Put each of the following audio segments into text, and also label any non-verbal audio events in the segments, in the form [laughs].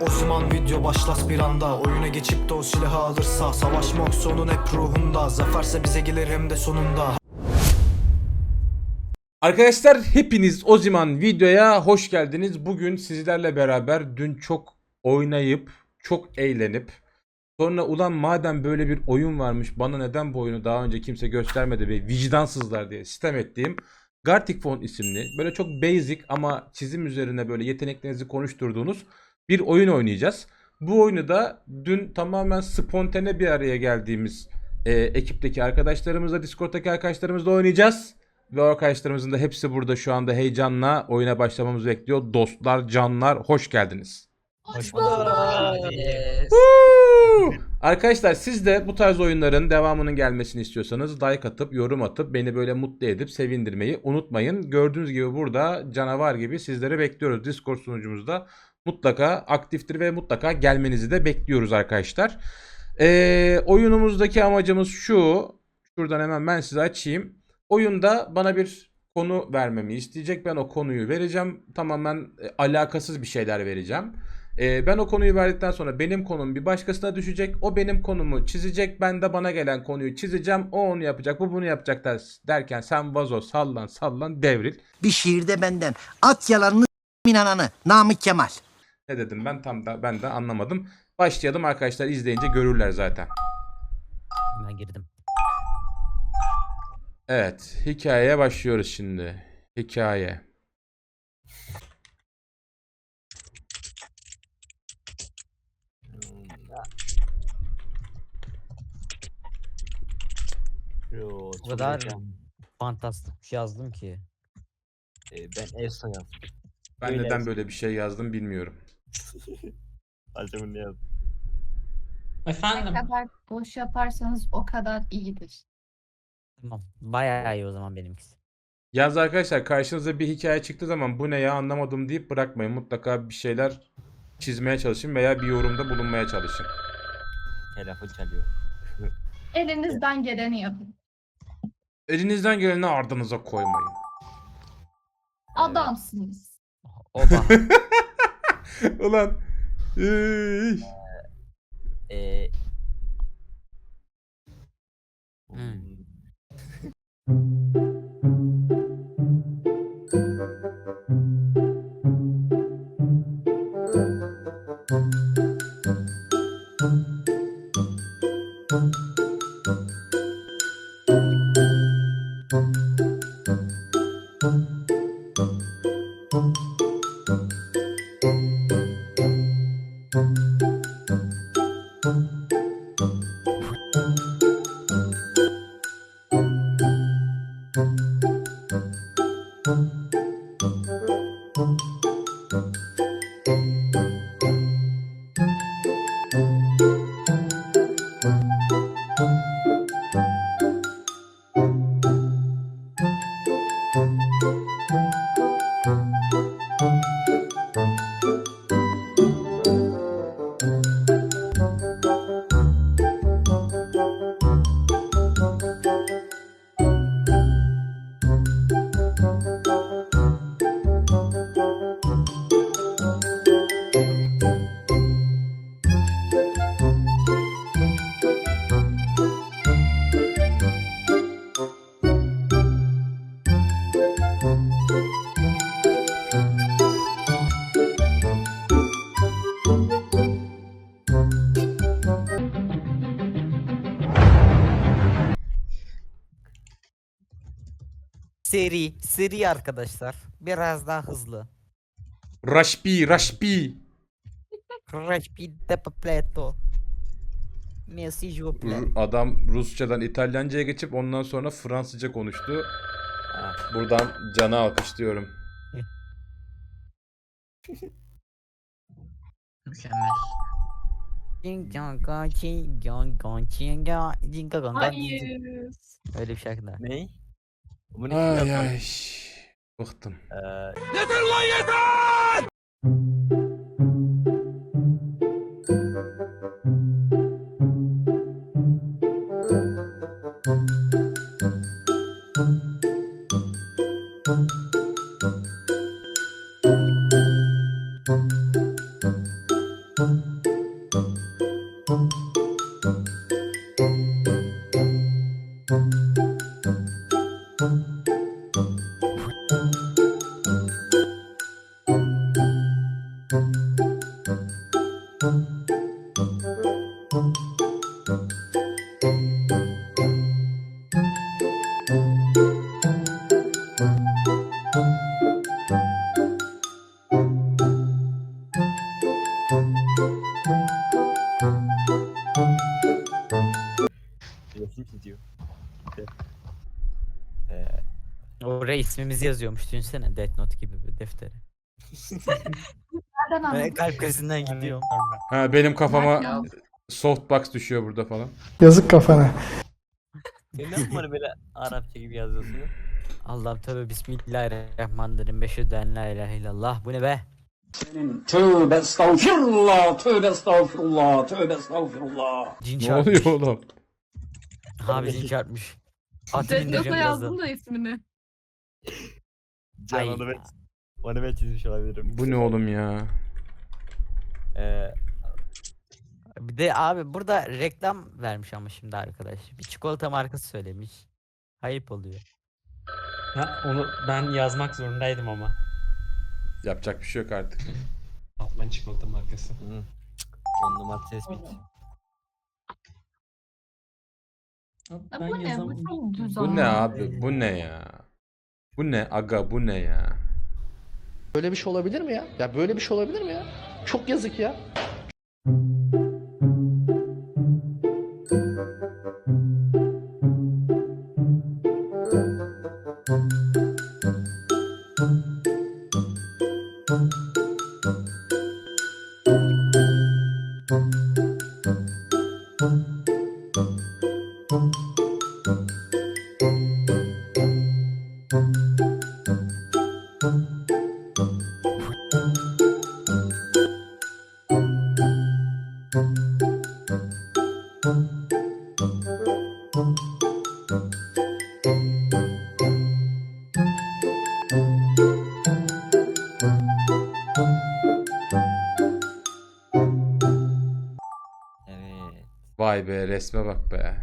O zaman video başlas bir anda. Oyuna geçip de o silahı alırsa. Savaşmak sonun hep ruhunda. Zaferse bize gelir hem de sonunda. Arkadaşlar hepiniz o zaman videoya hoş geldiniz. Bugün sizlerle beraber dün çok oynayıp çok eğlenip sonra ulan madem böyle bir oyun varmış bana neden bu oyunu daha önce kimse göstermedi ve vicdansızlar diye sistem ettiğim Gartic Phone isimli böyle çok basic ama çizim üzerine böyle yeteneklerinizi konuşturduğunuz bir oyun oynayacağız. Bu oyunu da dün tamamen spontane bir araya geldiğimiz e, ekipteki arkadaşlarımızla Discord'daki arkadaşlarımızla oynayacağız. Ve arkadaşlarımızın da hepsi burada şu anda heyecanla oyuna başlamamızı bekliyor. Dostlar, canlar hoş geldiniz. Hoş Woo! Arkadaşlar siz de bu tarz oyunların devamının gelmesini istiyorsanız like atıp yorum atıp beni böyle mutlu edip sevindirmeyi unutmayın. Gördüğünüz gibi burada canavar gibi sizleri bekliyoruz. Discord sunucumuzda mutlaka aktiftir ve mutlaka gelmenizi de bekliyoruz arkadaşlar. Ee, oyunumuzdaki amacımız şu. Şuradan hemen ben size açayım. Oyunda bana bir konu vermemi isteyecek. Ben o konuyu vereceğim. Tamamen e, alakasız bir şeyler vereceğim. Ee, ben o konuyu verdikten sonra benim konum bir başkasına düşecek. O benim konumu çizecek. Ben de bana gelen konuyu çizeceğim. O onu yapacak. Bu bunu yapacak der- derken sen vazo sallan sallan devril. Bir şiirde benden. At yalanını inananı. Namık Kemal. Ne dedim ben tam da ben de anlamadım. Başlayalım arkadaşlar izleyince görürler zaten. Ben girdim. Evet hikayeye başlıyoruz şimdi. Hikaye. Yo, O çok kadar fantastik bir şey yazdım ki. Ee, ben Elsa yazdım. Ben Öyle neden yazdım. böyle bir şey yazdım bilmiyorum. [laughs] Acaba ne? Efendim? Ne kadar boş yaparsanız o kadar iyidir. Tamam. Bayağı iyi o zaman benimkisi. Yalnız arkadaşlar karşınıza bir hikaye çıktığı zaman bu ne ya anlamadım deyip bırakmayın. Mutlaka bir şeyler çizmeye çalışın veya bir yorumda bulunmaya çalışın. Telefon çalıyor. [laughs] Elinizden geleni yapın. Elinizden geleni ardınıza koymayın. Adamsınız. Oba. [laughs] [laughs] Ulan. Üy. Ee, Hmm. Seri, seri arkadaşlar. Biraz daha hızlı. Raşbi, raşbi. Rapid de papleto. R- Adam Rusçadan İtalyanca'ya geçip ondan sonra Fransızca konuştu. Buradan Can'a alkışlıyorum. Mükemmel. Hayır. Öyle bir şarkı da. ne? Bu ne Ay ay. Bıktım. Ee, Thank you. Resim çiziyor. Ee, Oraya ismimizi yazıyormuş düşünsene Death Note gibi bir deftere. Nereden Ben anladın? kalp krizinden gidiyorum. Ha benim kafama softbox düşüyor burada falan. Yazık kafana. sen bana böyle Arapça gibi yazıyorsun? Allah'ım tövbe bismillahirrahmanirrahim. Beşhedü en la ilahe illallah. Bu ne be? Tövbe estağfirullah, tövbe estağfirullah, tövbe estağfirullah. Cin Ne çarpmış. oluyor oğlum? Abi cin çarpmış. Atı Death bindireceğim Note'a birazdan. yazdım da ismini. Can Ay. onu ben, onu ben çizmiş olabilirim. Bu ne oğlum ya? Ee, Bir de abi burada reklam vermiş ama şimdi arkadaş. Bir çikolata markası söylemiş. Ayıp oluyor. Ha, onu ben yazmak zorundaydım ama. Yapacak bir şey yok artık. Altman çikolata markası. hı. On numara tespit. Ya ben bu ne? Bu yazamadım. çok düz Bu ne ama. abi? Bu ne ya? Bu ne aga bu ne ya? Böyle bir şey olabilir mi ya? Ya böyle bir şey olabilir mi ya? Çok yazık ya. Evet. Vay be resme bak be.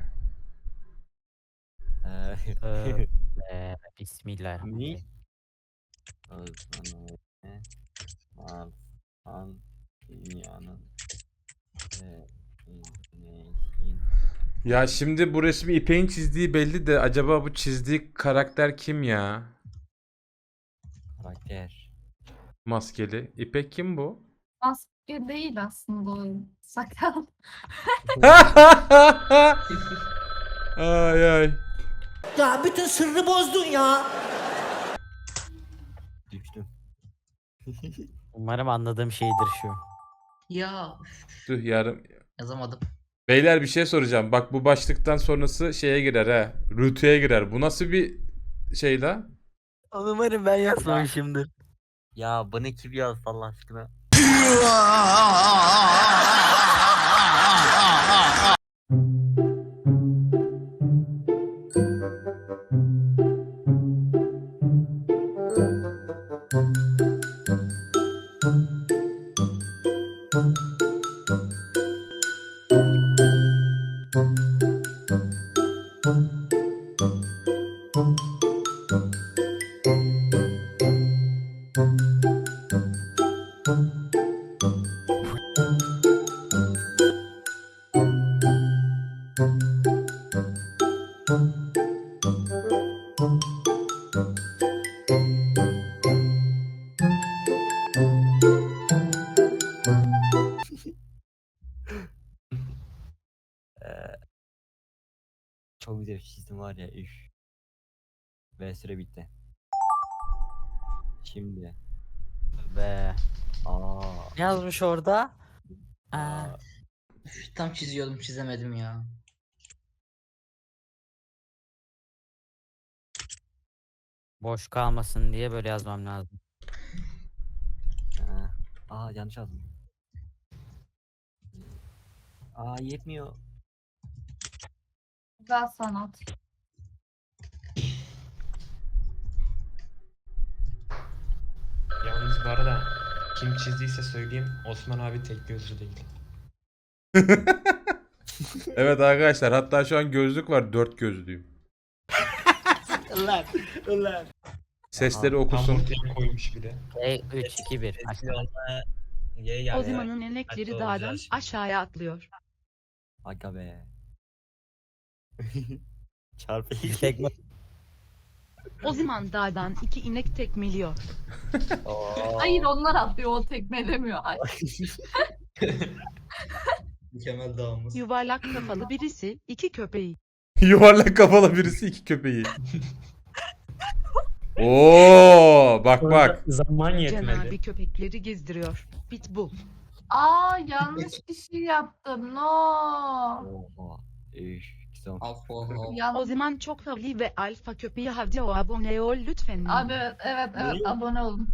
Ee, [laughs] Tövbe bismillahirrahmanirrahim. Özlem ve Marsan dünyanın ve güneşin Ya şimdi bu resmi İpek'in çizdiği belli de acaba bu çizdiği karakter kim ya? karakter. Maskeli. İpek kim bu? Maske değil aslında o. Sakal. [laughs] ay ay. Ya bütün sırrı bozdun ya. Düştüm. [laughs] Umarım anladığım şeydir şu. Ya Tüh yarım. yazamadım. Beyler bir şey soracağım. Bak bu başlıktan sonrası şeye girer ha. Rütüye girer. Bu nasıl bir şey la? Umarım ben yazmamışımdır. Ya bunu kim yazdı Allah aşkına? [laughs] ya üf. Ve süre bitti. Şimdi. Be. Aa. Ne yazmış orada? Aa, aa, Üf, tam çiziyordum çizemedim ya. boş kalmasın diye böyle yazmam lazım. ha. Aa yanlış yazdım. Aa yetmiyor. Güzel sanat. Yalnız bu arada Kim çizdiyse söyleyeyim Osman abi tek gözlü değil. [laughs] Evet arkadaşlar hatta şu an gözlük var dört gözlüyüm. Ulan ulan. Sesleri Tam okusun. ortaya koymuş bir de. E 3 2 1. Oziman'ın enekleri Hadi dağdan aşağıya atlıyor. Aga be. [laughs] Çarpı iki. Tekme. Oziman dağdan iki inek tekmeliyor. [laughs] Hayır onlar atlıyor o tekmelemiyor. Ay. [laughs] Mükemmel dağımız. Yuvarlak kafalı birisi iki köpeği. [laughs] Yuvarlak kafalı birisi iki köpeği. Oo bak bak. Zaman yetmedi. köpekleri gezdiriyor. Pitbull. Aa yanlış bir şey yaptım. No. Oha. Üf. Güzel. Yan... Oziman çok havli ve alfa köpeği hadi o abone ol lütfen. Abi evet evet evet abone olun.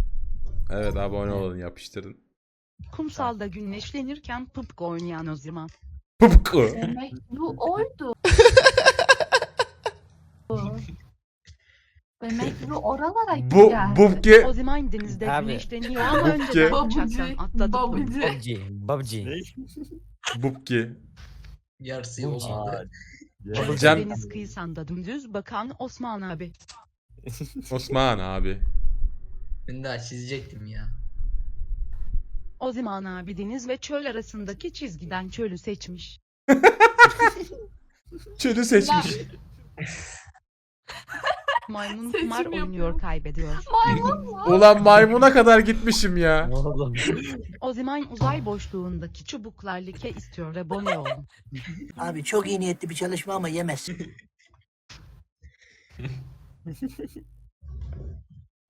Evet abone olun yapıştırın. Kumsalda güneşlenirken pıpk oynayan Oziman. Pıpkı. Demek bu oydu. [laughs] Demek bu oralara Bu geldi. bubki Oziman denizde Abi. güneşleniyor ama Babacı. önceden uçaktan atladı. babacı. PUBG. PUBG. bubki. Yarısı olmadı. Cem Deniz kıyısında dümdüz bakan Osman abi. [laughs] Osman abi. Ben daha çizecektim ya. Oziman abi deniz ve çöl arasındaki çizgiden çölü seçmiş. [laughs] Çölü seçmiş. [laughs] Maymun Seçim kumar oynuyor kaybediyor. Maymun mu? Ulan maymuna kadar gitmişim ya. Oğlum. Oziman uzay boşluğundaki çubuklar like istiyor abone olun. Abi çok iyi niyetli bir çalışma ama yemez.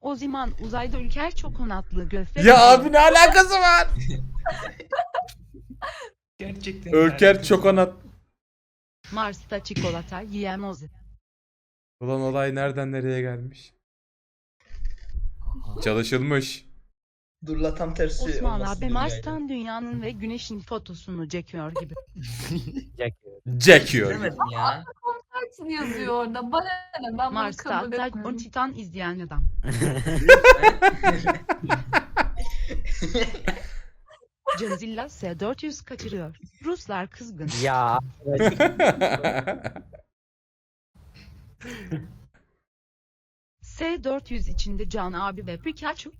Oziman uzayda ülker çok onatlı göfre. Ya abi ne alakası var? Gerçekten. Ölker çokonat. Mars'ta çikolata yiyen Ozi. Ulan olay nereden nereye gelmiş? Çalışılmış. Dur la tam tersi Osman olmasın abi dünyayla. Mars'tan dünyanın ve güneşin fotosunu çekiyor gibi. [laughs] Jack yiyor. Demedim ya. Kaç yazıyor orada? Bana ne? Ben bunu Mars'ta kabul Attack on etmiyorum. Titan izleyen adam. [laughs] Godzilla S-400 kaçırıyor. Ruslar kızgın. Ya. [laughs] S-400 içinde Can abi ve Pikachu.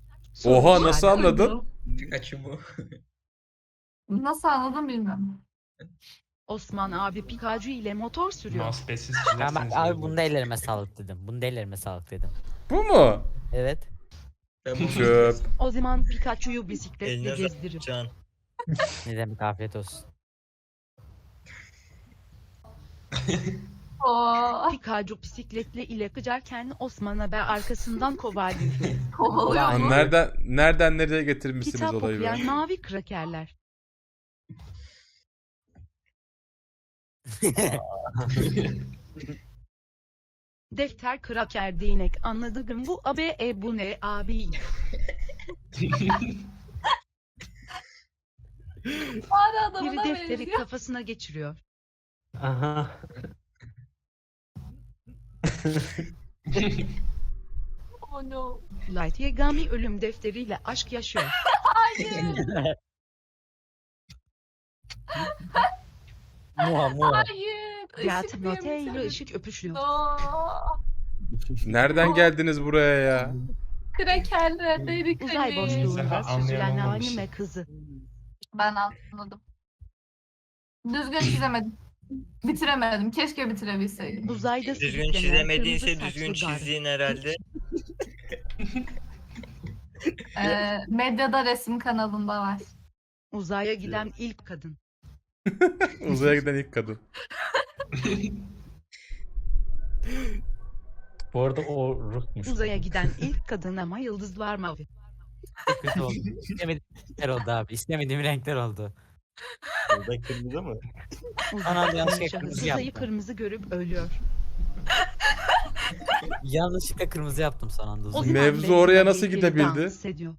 Oha nasıl anladın? Pikachu bu. Nasıl anladım bilmiyorum. Osman abi Pikachu ile motor sürüyor. Ben bak, iyi abi bunu da ellerime sağlık dedim. Bunu da ellerime sağlık dedim. Bu mu? Evet. Ben bu Çöp. O zaman Pikachu'yu bisikletle Eline gezdirir. Can. Ne demek afiyet olsun. [laughs] Pikachu bisikletle ile kaçarken Osman abi arkasından kovalıyor. kovalıyor Lan mu? nereden nereden nereye getirmişsiniz Kitap olayı be? okuyan mavi krakerler. [laughs] Defter kraker değnek anladım bu abi e bu ne abi. Bari Biri adamına defteri benziyor. kafasına geçiriyor. Aha. [laughs] Oh no. Light Yagami ölüm defteriyle aşk yaşıyor. [laughs] Hayır. [laughs] Muha muha. Hayır. Işık Note ile şey- ışık öpüşüyor. No. Nereden geldiniz buraya ya? Krakerler dedik Uzay boşluğunda Anlayan süzülen olmamış. anime kızı. Ben anladım. Düzgün çizemedim. Bitiremedim. Keşke bitirebilseydim. Uzayda Düzgün sürüklenen kırmızı düzgün saçlı çizdiğin herhalde. [laughs] Ee, medyada resim kanalında var. Uzaya giden ilk kadın. [laughs] Uzaya giden ilk kadın. Bu arada o ruhmuş. Uzaya giden ilk kadın ama yıldızlar mavi. Çok kötü oldu. İstemediğim renkler oldu abi. İstemediğim renkler oldu. Burada kırmızı mı? Anam yanlışlıkla kırmızı uzayı yaptım. kırmızı görüp ölüyor. Yanlışlıkla kırmızı yaptım son anda. O zaman Mevzu oraya nasıl gidebildi? dans ediyor.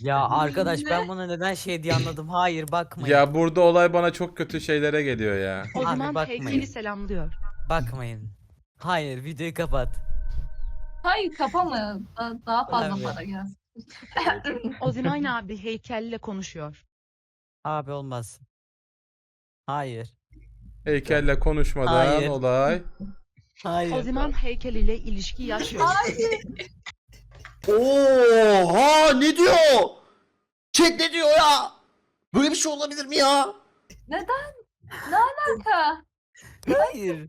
Ya arkadaş ben bunu neden şey diye anladım. Hayır bakmayın. Ya burada olay bana çok kötü şeylere geliyor ya. O Abi zaman bakmayın. heykeli selamlıyor. Bakmayın. Hayır videoyu kapat. Hayır kapama. Da- Daha fazla Abi. para gelsin. O zaman abi heykelle konuşuyor. Abi olmaz. Hayır. Heykelle konuşmadan Hayır. olay. Hayır. O zaman heykel ile ilişki yaşıyor. Oha ne diyor? Chat ne diyor ya? Böyle bir şey olabilir mi ya? Neden? Ne alaka? Hayır.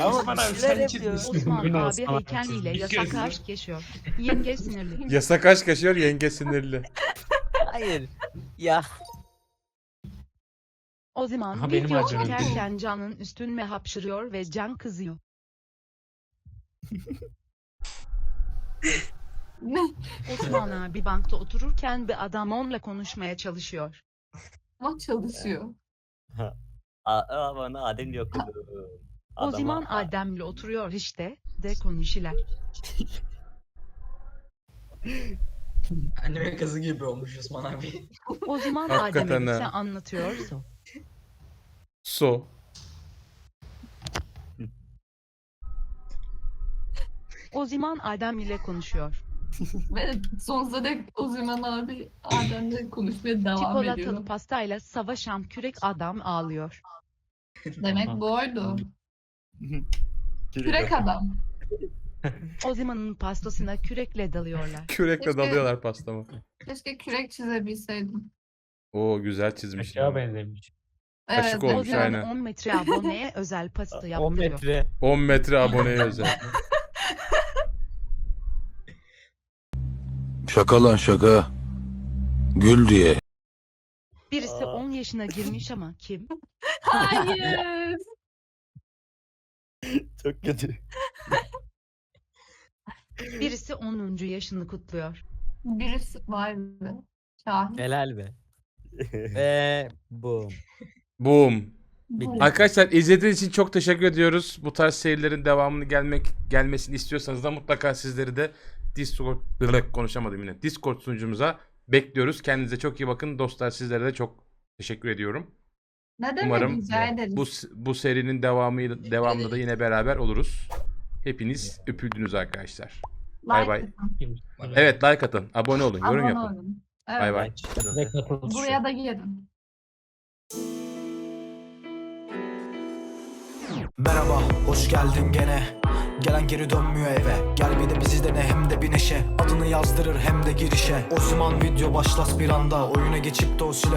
Ama bir şeyler yapıyor. Osman Bugün abi Osman heykel haksız. ile Bir yasak aşk yaşıyor. Yenge sinirli. Yasak aşk yaşıyor yenge sinirli. Hayır. Ya. O zaman Aha, benim video acım. çekerken Can'ın üstüne hapşırıyor ve Can kızıyor. [laughs] Osman abi bankta otururken bir adam onunla konuşmaya çalışıyor. Ama çalışıyor. Aa bana Adem yok. O zaman Adem'le oturuyor işte de konuşular. Anime kızı gibi olmuş Osman abi. O zaman Hakikaten Adem'e ha. bize anlatıyorsun. So. O zaman Adem ile konuşuyor. [laughs] Ve sonsuza dek o zaman abi Adem'le konuşmaya devam Çikolatalı ediyor. pastayla savaşan kürek adam ağlıyor. Demek buydu. [laughs] Kürek adam. [laughs] O zamanın pastasına kürekle dalıyorlar. Kürekle Keşke- dalıyorlar pastamı. Keşke kürek çizebilseydim. Oo güzel çizmiş. Aşağı benzemiş. Evet, O olmuş, zaman aynen. 10 [laughs] metre aboneye özel pasta 10 yaptırıyor. metre. 10 metre aboneye özel. Şaka lan şaka. Gül diye. Birisi Aa. 10 yaşına girmiş ama kim? [laughs] Hayır. [laughs] Çok kötü. Birisi 10. yaşını kutluyor. Birisi vay be. Şahin. Helal be. Ve boom. Boom. Arkadaşlar izlediğiniz için çok teşekkür ediyoruz. Bu tarz serilerin devamını gelmek gelmesini istiyorsanız da mutlaka sizleri de Discord konuşamadım yine. Discord sunucumuza bekliyoruz. Kendinize çok iyi bakın. Dostlar sizlere de çok teşekkür ediyorum. Ne demek Umarım rica ederiz. bu bu serinin devamı devamında da yine beraber oluruz. Hepiniz öpüldünüz arkadaşlar. bay Like bay. atın, Evet like atın, abone olun, yorum abone yapın. olun. Evet. Bay bay. Buraya da gelin. Merhaba, hoş geldin gene. Gelen geri dönmüyor eve. Gel bir de bizi dene hem de bir neşe. Adını yazdırır hem de girişe. O zaman video başlas bir anda. Oyuna geçip de o silah